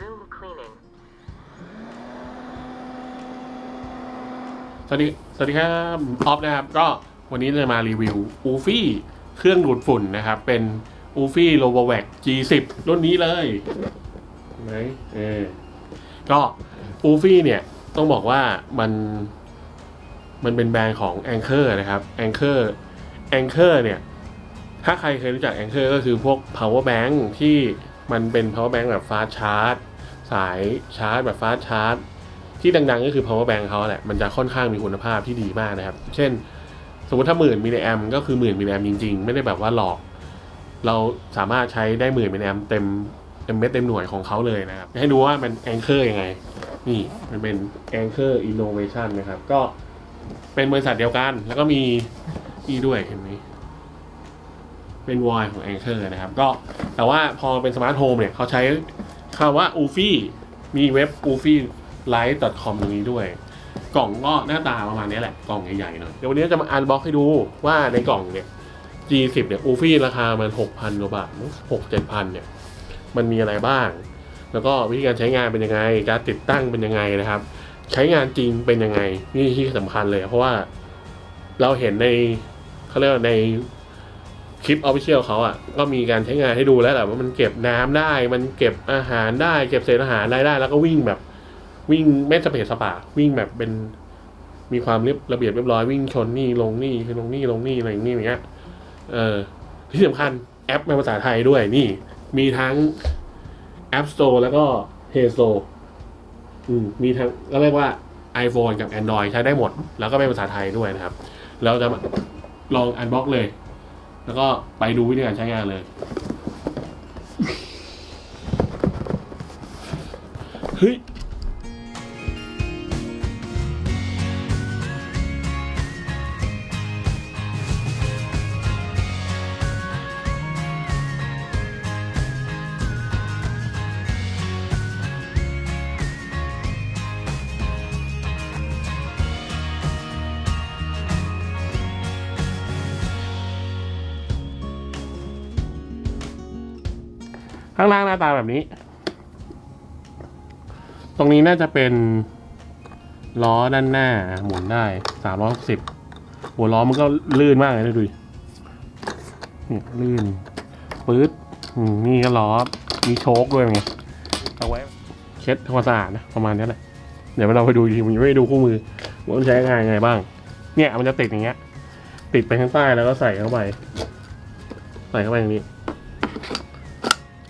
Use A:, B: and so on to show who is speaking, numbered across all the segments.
A: Resume cleaning.
B: สวัสดี สวัสดีครับออฟนะครับ ก็วันนี้จะมารีวิวอูฟี่เครื่องดูดฝุ่นนะครับ เป็นอูฟี่โ o โ o แว c G10 รุ่นนี้เลยเห็นไหมเออก็อูฟี่เนี่ยต้องบอกว่ามันมันเป็นแบรนด์ของ Anchor นะครับ Anchor Anchor เนี่ย ถ้าใครเคยรู้จัก Anchor ก็คือพวก power bank ที่มันเป็น power bank แบบ fast charge สายชาร์จแบบ fast charge ที่ดังๆก็คือ power bank เขาแหละ มันจะค่อนข้างมีคุณภาพที่ดีมากนะครับ เช่น สมมติถ้าหมื่นมิลลิแอมก็คือหมื่นมิลลิแอมจริงๆ ไม่ได้แบบว่าหลอก เราสามารถใช้ได้หมื่นมิลลิแอมเต็มเต็มเม็ดเต็มหน่วยของเขาเลยนะครับ ให้ดูว่ามันแองเกอร์ยังไง นี่มันเป็น Anchor Innovation นนะครับ ก็เป็นบริษัทเดียวกัน แล้วก็มีนี่ด้วยเห็นไหมเป็นวอยของ Anchor นะครับ ก็แต่ว่าพอเป็นสมาร์ทโฮมเนี่ยเขาใช้ คำว่า u f i มีเว็บ u f i light com ตรงนี้ด้วย กล่องก็หน้าตาประมาณนี้แหละ กล่องใหญ่ๆหน่อย เดี๋ยววันนี้จะมาอันบ็อกให้ดูว่าในกล่องเนี่ย G10 เนี่ย u f i ราคามัน 6,000 กว่าบาทหกเจ็ดพันเนี่ย มันมีอะไรบ้าง แล้วก็วิธีการใช้งานเป็นยังไง การติดตั้งเป็นยังไงนะครับ ใช้งานจริงเป็นยังไง นี่ที่สำคัญเลย เพราะว่าเราเห็นในเขาเรียกว่าใน คลิปออฟฟิเชียลเขาอะก็มีการใช้งานให้ดูแล้วแหละว่ามันเก็บน้ำได้ มันเก็บอาหารได้ เก็บเศษอาหารได้ได้ แล้วก็วิ่งแบบวิ่งไม่สเปซสปาวิ่งแบบเป็นมีความเรียบระเบียบเรียบร้อยวิ่งชนนี่ลงนี่คือลงนี่ลงนี่อะไรอย่างนี้อย่างเงี้ยเออที่สำคัญแอปเป็นภาษาไทยด้วยนี่ มีทั้ง App Store แล้วก็ Play Store อืมมีทั้งก็เรียกว่า iPhone กับ Android ใช้ได้หมด แล้วก็เป็นภาษาไทยด้วยนะครับ เราจะลองอันบ็อกเลย แล้วก็ไปดูวิธีการใช้งานเลย เฮ้ยางล่างหน้าตาแบบนี้ ตรงนี้น่าจะเป็นล้อด้านหน้าหมุนได้สามร้อยหกสิบหัวล้อมันก็ลื่นมากเลยนะดูดินี่ลื่นปื๊ดนี่ก็ล้อ มีโชคด้วยไงเอาไว้ เช็ดทำความสะอาดนะประมาณนี้แหละ เดี๋ยวเราไปดูอีกทีผมยังไม่ดูคู่มือว่ามันใช้งานยังไงบ้าง เนี่ยมันจะติดอย่างเงี้ย ติดไปข้างใต้แล้วก็ใส่เข้าไป ใส่เข้าไปอย่างนี้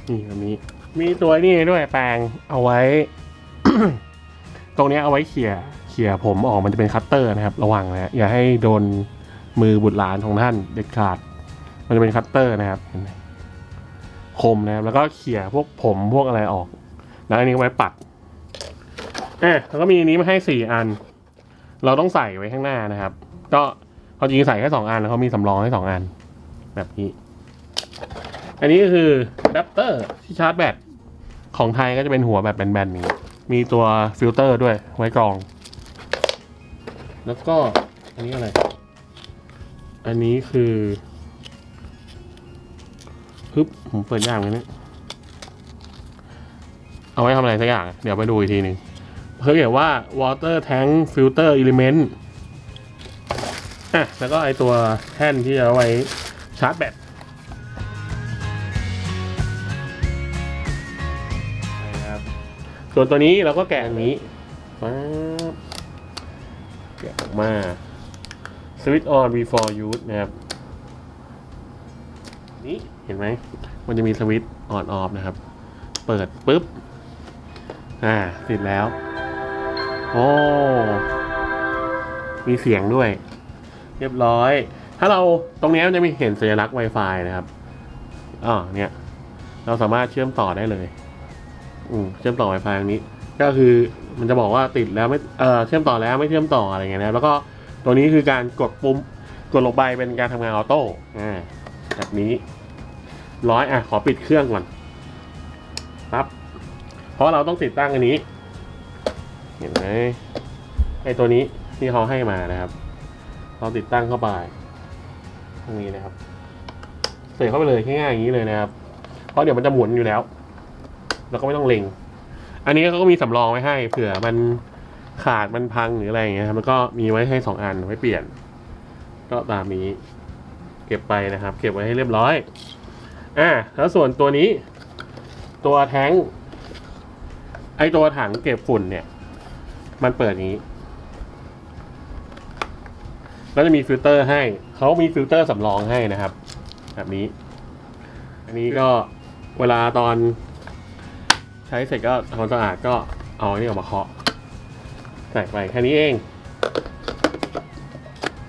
B: นี่แบบนี้มีตัวนี่ด้วยแปรงเอาไว้ ตรงนี้เอาไว้เขี่ยเขี่ยผมออกมันจะเป็นคัตเตอร์นะครับ ระวังนะอย่าให้โดนมือบุตรหลานของท่านเด็ดขาด มันจะเป็นคัตเตอร์นะครับคมนะครับ แล้วก็เขี่ยพวกผมพวกอะไรออก แล้วอันนี้ไว้ปัดอะแล้วก็มีอันนี้มาให้สี่อัน เราต้องใส่ไว้ข้างหน้านะครับ ก็เขาจริงๆใส่แค่สองอันแล้วเขามีสำรองให้สองอัน แบบนี้ อันนี้ก็คือแดปเตอร์ที่ชาร์จแบตของไทยก็จะเป็นหัวแบบแบนๆนี้ มีตัวฟิลเตอร์ด้วยไว้กรอง แล้วก็อันนี้อะไร อันนี้คือฮึบผมเปิดยากเลยเนี่ยเอาไว้ทำอะไรสักอย่าง เดี๋ยวไปดูอีกทีหนึ่งเขาเขียนว่า water tank filter element อะแล้วก็ไอตัวแท่นที่เอาไว้ชาร์จแบต ส่วนตัวนี้เราก็แกะอันนี้ป๊าบแกะออกมา switch on before use นะครับ นี่เห็นไหม มันจะมีสวิตช์ on off นะครับ เปิดปุ๊บ อ่าติดแล้ว โอ้ มีเสียงด้วย เรียบร้อย ถ้าเราตรงนี้มันจะมีเห็นสัญลักษณ์ Wi-Fi นะครับอ๋อเนี่ย เราสามารถเชื่อมต่อได้เลย อืมเชื่อมต่อ Wi-Fi ตรงนี้ ก็คือมันจะบอกว่าติดแล้วไม่เออเชื่อมต่อแล้วไม่เชื่อมต่ออะไรเงี้ยนะแล้วก็ตัวนี้คือการกดปุ่มกดลงไปเป็นการทำงานออโต้อ่าแบบนี้ร้อยอะขอปิดเครื่องก่อนปั๊บเพราะเราต้องติดตั้งอันนี้ เห็นไหมไอตัวนี้ที่เขาให้มานะครับ เราติดตั้งเข้าไปตรงนี้นะครับ เสร็จเข้าไปเลยง่ายๆอย่างนี้เลยนะครับ เพราะเดี๋ยวมันจะหมุนอยู่แล้ว เราก็ไม่ต้องเล็ง อันนี้เขาก็มีสำรองไว้ให้ เผื่อมันขาดมันพังหรืออะไรอย่างเงี้ยครับมันก็มีไว้ให้สองอันไว้เปลี่ยน ก็ตามนี้ เก็บไปนะครับ เก็บไว้ให้เรียบร้อยอ่าแล้วส่วนตัวนี้ ตัวแท้งไอตัวถังเก็บฝุ่นเนี่ย มันเปิดนี้แล้วจะมีฟิลเตอร์ให้ เขามีฟิลเตอร์สำรองให้นะครับ แบบนี้ อันนี้ก็เวลาตอน ช้เสร็จก็ทำความสะอาดก็เอาอันนี้ออกมาเคาะใส่ไปแค่นี้เอง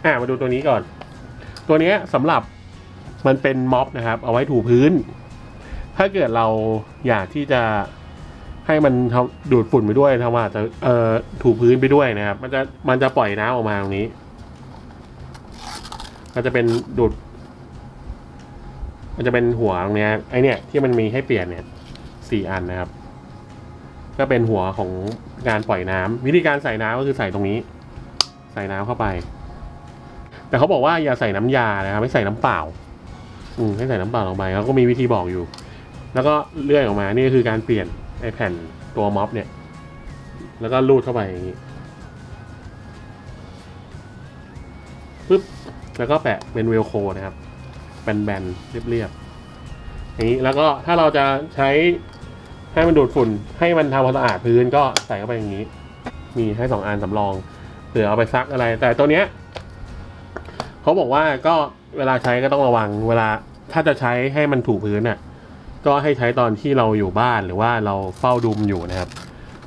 B: อ่ามาดูตัวนี้ก่อน ตัวนี้สำหรับมันเป็นม็อบนะครับ เอาไว้ถูพื้น ถ้าเกิดเราอยากที่จะให้มันทำดูดฝุ่นไปด้วยทำว่าจะเอ่อถูพื้นไปด้วยนะครับ มันจะมันจะปล่อยน้ำออกมาตรงนี้มันจะเป็นดูด มันจะเป็นหัวตรงนี้ไอเนี่ยที่มันมีให้เปลี่ยนเนี่ยสี่อันนะครับ ก็เป็นหัวของการปล่อยน้ำวิธีการใส่น้ำก็คือใส่ตรงนี้ ใส่น้ำเข้าไป แต่เขาบอกว่าอย่าใส่น้ำยานะครับไม่ใส่น้ำเปล่า อืมให้ใส่น้ำเปล่าลงไปเขาก็มีวิธีบอกอยู่ แล้วก็เลื่อยออกมานี่คือการเปลี่ยนไอแผ่นตัวม็อบเนี่ย แล้วก็ลูดเข้าไปอย่างนี้ปึ๊บแล้วก็แปะเป็นเวลโคนะครับแบนๆเรียบๆอย่างนี้แล้วก็ถ้าเราจะใช้ ให้มันดูดฝุ่น ให้มันทำความสะอาดพื้นก็ใส่เข้าไปอย่างนี้ มีให้สองอันสำรองเผื่อเอาไปซักอะไร แต่ตัวเนี้ยเขาบอกว่าก็เวลาใช้ก็ต้องระวัง เวลาถ้าจะใช้ให้มันถูพื้นน่ะ ก็ให้ใช้ตอนที่เราอยู่บ้านหรือว่าเราเฝ้าดุมอยู่นะครับ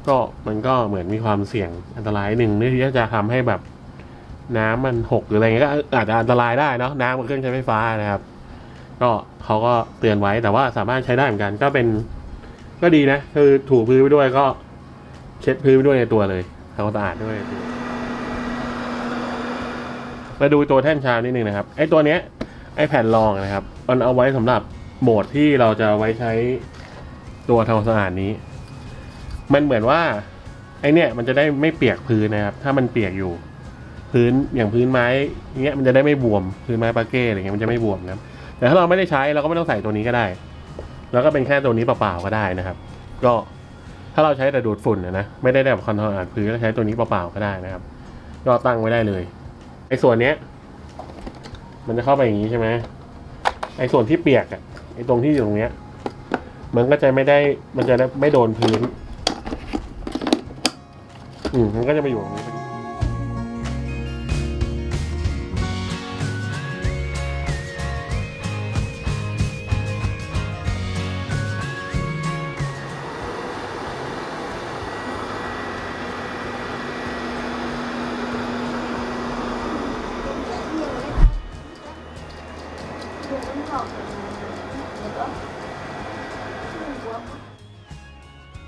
B: ก็มันก็เหมือนมีความเสี่ยงอันตรายหนึ่งที่จะทำให้แบบน้ำมันหกหรืออะไรเงี้ยก็อาจจะอันตรายได้เนาะน้ำกับเครื่องใช้ไฟฟ้านะครับ ก็เขาก็เตือนไว้แต่ว่าสามารถใช้ได้เหมือนกันก็เป็น ก็ดีนะ คือถูพื้นไปด้วยก็ เช็ดพื้นไปด้วยในตัวเลยทำความสะอาดด้วย มาดูตัวแท่นชามนิดนึงนะครับ ไอ้ตัวเนี้ย ไอ้แผ่นรองนะครับ มันเอาไว้สำหรับโหมดที่เราจะไว้ใช้ตัวทำความสะอาดนี้ มันเหมือนว่า ไอ้เนี่ยมันจะได้ไม่เปียกพื้นนะครับ ถ้ามันเปียกอยู่ พื้นอย่างพื้นไม้เงี้ยมันจะได้ไม่บวม พื้นไม้ปาเก้อะไรเงี้ยมันจะไม่บวมนะครับแต่ถ้าเราไม่ได้ใช้เราก็ไม่ต้องใส่ตัวนี้ก็ได้ แล้วก็เป็นแค่ตัวนี้เปล่าๆก็ได้นะครับ ก็ถ้าเราใช้แต่ดูดฝุ่นนะนะไม่ได้แบบคอนโทรลอาดพื้นก็ใช้ตัวนี้เปล่าๆก็ได้นะครับ ก็ตั้งไว้ได้เลยไอ้ส่วนเนี้ย มันจะเข้าไปอย่างนี้ใช่ไหมไอ้ส่วนที่เปียกอะไอ้ตรงที่อยู่ตรงเนี้ย มันก็จะไม่ได้มันจะไม่โดนพื้น อืมมันก็จะไปอยู่ตรงนี้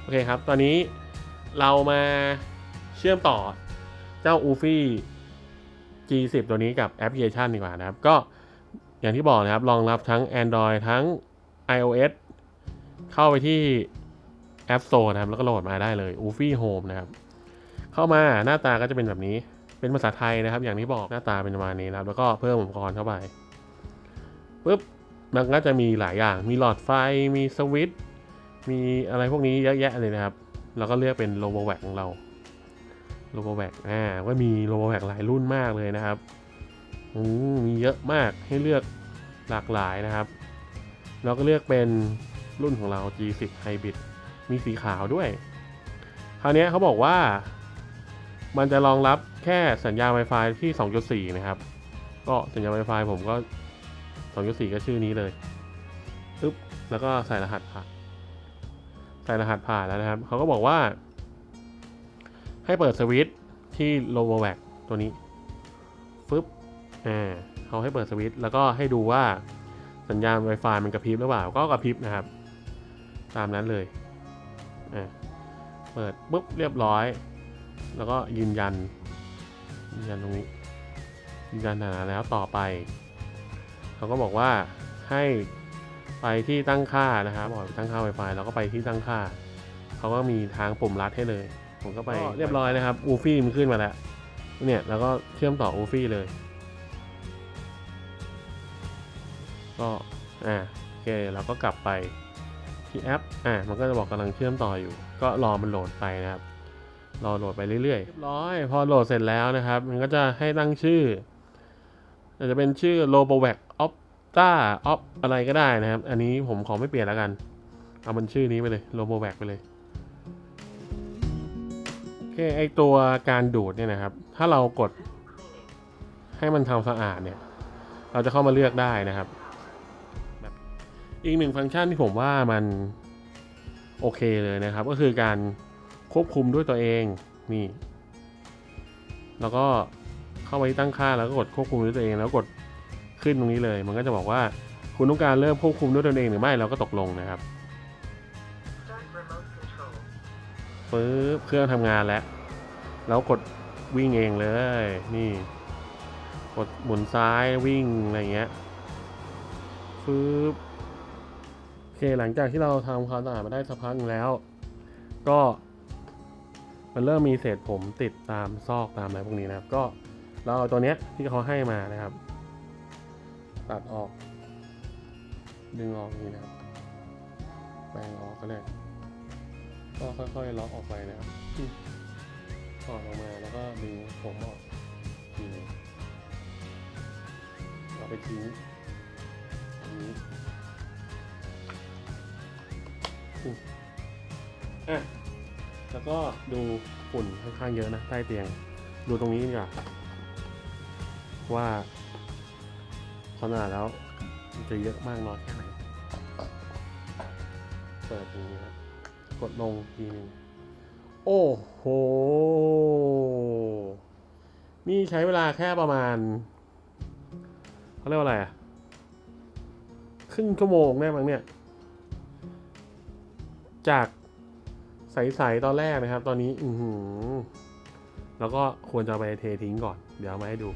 B: โอเคครับ ตอนนี้เรามาเชื่อมต่อเจ้า u f i G10 ตัวนี้กับแอปพลิเคชันดีกว่านะครับ ก็อย่างที่บอกนะครับรองรับทั้ง Android ทั้ง iOS เข้าไปที่ App Store นะครับ แล้วก็โหลดมาได้เลย u f i Home นะครับ เข้ามาหน้าตาก็จะเป็นแบบนี้เป็นภาษาไทยนะครับ อย่างที่บอกหน้าตาเป็นประมาณนี้นะครับ แล้วก็เพิ่มอุปกรณ์เข้าไป ปุ๊บมันก็จะมีหลายอย่าง มีหลอดไฟ มีสวิตมีอะไรพวกนี้เยอะแยะเลยนะครับ เราก็เลือกเป็นโลโบแวกของเรา โลโบแวกอ่า ก็มีโลโบแวกหลายรุ่นมากเลยนะครับอืมมีเยอะมากให้เลือกหลากหลายนะครับ เราก็เลือกเป็นรุ่นของเรา G10 Hybrid มีสีขาวด้วย คราวนี้เขาบอกว่า มันจะรองรับแค่สัญญาณ Wi-Fi ที่ 2.4 นะครับ ก็สัญญาณ Wi-Fi ผมก็ 2.4ก็ชื่อนี้เลยปึ๊บแล้วก็ใส่รหัสผ่าน ใส่รหัสผ่านแล้วนะครับ เขาก็บอกว่า ให้เปิดสวิตช์ที่ l o w e r w a c ตัวนี้ฟึบอ่าเขาให้เปิดสวิตช์แล้วก็ให้ดูว่าสัญญาณ Wi-Fi มันกระพริบหรือเปล่า ก็กระพริบนะครับ ตามนั้นเลยอ่าเปิดปุ๊บเรียบร้อย แล้วก็ยืนยัน ยืนยันตรงนี้ ยืนยันฐานะแล้วต่อไป เขาก็บอกว่าให้ไปที่ตั้งค่านะครับบอกตั้งค่า Wi-Fi แล้วก็ไปที่ตั้งค่า เขาก็มีทางปุ่มลัดให้เลย ผมก็ไปเรียบร้อยนะครับอูฟี่มันขึ้นมาแล้ว เนี่ยแล้วก็เชื่อมต่ออูฟี่เลย ก็อ่าโอเคเราก็กลับไปที่แอป อะมันก็จะบอกกำลังเชื่อมต่ออยู่ ก็รอมันโหลดไปนะครับ รอโหลดไปเรื่อยๆเรียบร้อย พอโหลดเสร็จแล้วนะครับ มันก็จะให้ตั้งชื่อ อาจจะเป็นชื่อ r o b o v a c Opta Op อะไรก็ได้นะครับ อันนี้ผมขอไม่เปลี่ยนแล้วกัน เอามันชื่อนี้ไปเลย r o b o v a c ไปเลยโอเคไอตัวการดูดเนี่ยนะครับ ถ้าเรากดให้มันทำสะอาดเนี่ย เราจะเข้ามาเลือกได้นะครับแบบอีกหนึ่งฟังก์ชันที่ผมว่ามันโอเคเลยนะครับ ก็คือการควบคุมด้วยตัวเองนี่ แล้วก็ เข้าไปที่ตั้งค่าแล้วก็กดควบคุมด้วยตัวเอง แล้วกดขึ้นตรงนี้เลย มันก็จะบอกว่าคุณต้องการเริ่มควบคุมด้วยตนเองหรือไม่เราก็ตกลงนะครับปึ๊บเครื่องทำงานแล้วแล้วกดวิ่งเองเลย นี่ กดหมุนซ้ายวิ่งอะไรเงี้ยปึ๊บโอเคหลังจากที่เราทำความสะอาดมาได้สักพักแล้ว ก็มันเริ่มมีเศษผมติดตามซอกตามอะไรพวกนี้นะครับก็ เราเอาตัวเนี้ยที่เขาให้มานะครับ ตัดออก ดึงออกนี้นะครับแปรงออกก็ได้ก็ค่อยๆล็อกออกไปนะครับถอดออกมาแล้วก็ดึงผมออกทีนึงเอาไปทิ้งอันนี้อืมอะแล้วก็ดูฝุ่นค่อนข้างเยอะนะใต้เตียง ดูตรงนี้ดีกว่า ว่าขนาดแล้วมันจะเยอะมากน้อยแค่ไหน เปิดอย่างนี้ครับกดลงทีนึง โอ้โห นี่ใช้เวลาแค่ประมาณเขาเรียกว่าอะไรอะครึ่งชั่วโมงได้มั้งเนี่ย จากใสๆตอนแรกนะครับ ตอนนี้ อือหือ แล้วก็ควรจะไปเททิ้งก่อน เดี๋ยวมาให้ดู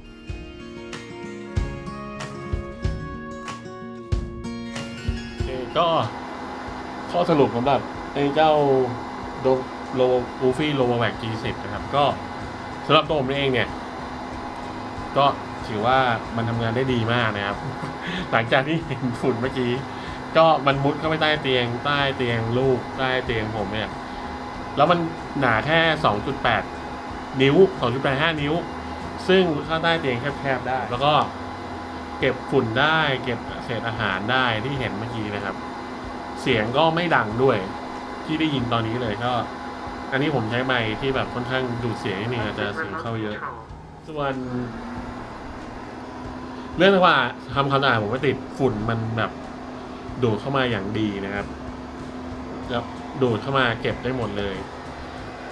B: ก็ข้อสรุปสำหรับไอ้เจ้าโดโลบูฟี่โลแวก G10 นะครับ ก็สำหรับตัวผมเองเนี่ย ก็ถือว่ามันทำงานได้ดีมากนะครับ หลังจากที่เห็นฝุ่นเมื่อกี้ ก็มันมุดเข้าไปใต้เตียง ใต้เตียงลูก ใต้เตียงผมเนี่ย แล้วมันหนาแค่ 2.8 นิ้ว 2.85 นิ้ว ซึ่งเข้าใต้เตียงแคบๆได้ แล้วก็ ก็บฝุ่นได้ เก็บเศษอาหารได้ที่เห็นเมื่อกี้นะครับ เสียงก็ไม่ดังด้วย ที่ได้ยินตอนนี้เลยก็ อันนี้ผมใช้ไมค์ที่แบบค่อนข้างดูดเสียงนิดนึงอาจจะเสียงเข้าเยอะ ส่วน เรื่องที่ว่าทำความสะอาดผมก็ติดฝุ่นมันแบบดูดเข้ามาอย่างดีนะครับจะดูดเข้ามาเก็บได้หมดเลย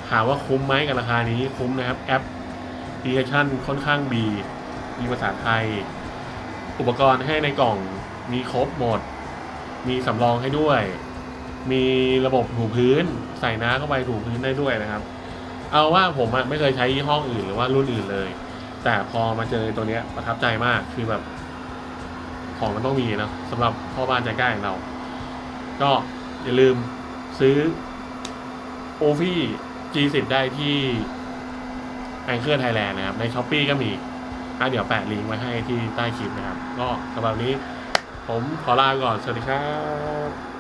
B: ถามว่าคุ้มไหมกับราคานี้คุ้มนะครับ แอปพลิเคชันค่อนข้างดีมีภาษาไทย อุปกรณ์ให้ในกล่องมีครบหมด มีสำรองให้ด้วย มีระบบถูพื้น ใส่น้ำเข้าไปถูพื้นได้ด้วยนะครับ เอาว่าผมไม่เคยใช้ยี่ห้ออื่นหรือว่ารุ่นอื่นเลย แต่พอมาเจอตัวเนี้ยประทับใจมากคือแบบ ของมันต้องมีนะสำหรับพ่อบ้านใจกล้าองเรา ก็อย่าลืมซื้อโอฟี่ G10 ได้ที่แองเกอร์ไทยแลนด์นะครับ ในช้อปปีก็มี อะเดี๋ยวแปะลิงก์ไว้ให้ที่ใต้คลิปนะครับ ก็สำหรับนี้ผมขอลาก่อน สวัสดีครับ